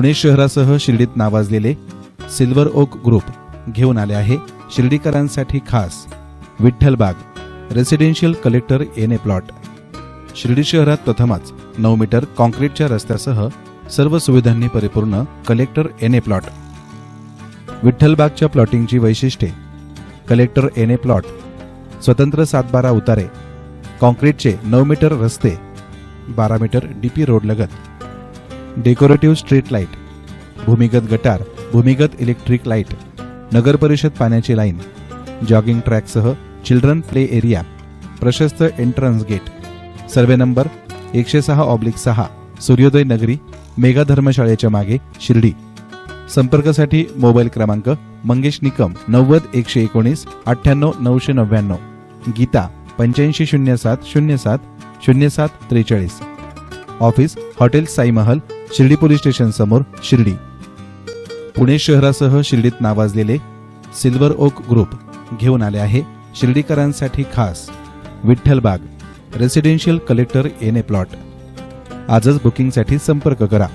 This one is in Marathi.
पुणे शहरासह शिर्डीत नावाजलेले सिल्वर ओक ग्रुप घेऊन आले आहे शिर्डीकरांसाठी खास Vitthalbaug residential collector N A plot Shirdi शहरात प्रथमच नऊ मीटर कॉन्क्रीटच्या रस्त्यासह सर्व सुविधांनी परिपूर्ण कलेक्टर एन ए प्लॉट विठ्ठलबागच्या प्लॉटिंगची वैशिष्ट्ये. कलेक्टर एन ए प्लॉट स्वतंत्र सातबारा उतारे. कॉन्क्रीटचे नऊ मीटर रस्ते बारा मीटर डीपी रोडलगत डेकोरेटिव्ह स्ट्रीट लाइट भूमिगत गटार भूमिगत इलेक्ट्रिक लाइट नगर परिषद पाण्याची लाईन जॉगिंग ट्रॅकसह चिल्ड्रन प्ले एरिया प्रशस्त एंट्रन्स गेट. सर्वे नंबर एकशे सहा ऑब्लिक सहा सूर्योदय नगरी मेगा धर्मशाळेच्या मागे शिर्डी. संपर्कासाठी मोबाईल क्रमांक मंगेश निकम नव्वद एकशे एकोणीस अठ्ठ्याण्णव नऊशे नव्याण्णव. गीता पंच्याऐंशी शून्य सात शून्य सात शून्य सात त्रेचाळीस. Office hotel Sai Mahal Shirdi police station समोर शिर्डी. पुणे शहरासह शिर्डीत नावाजलेले सिल्वर ओक ग्रुप घेऊन आले आहे शिर्डीकरांसाठी खास Vitthalbaug residential collector N A plot आजच बुकिंगसाठी संपर्क करा.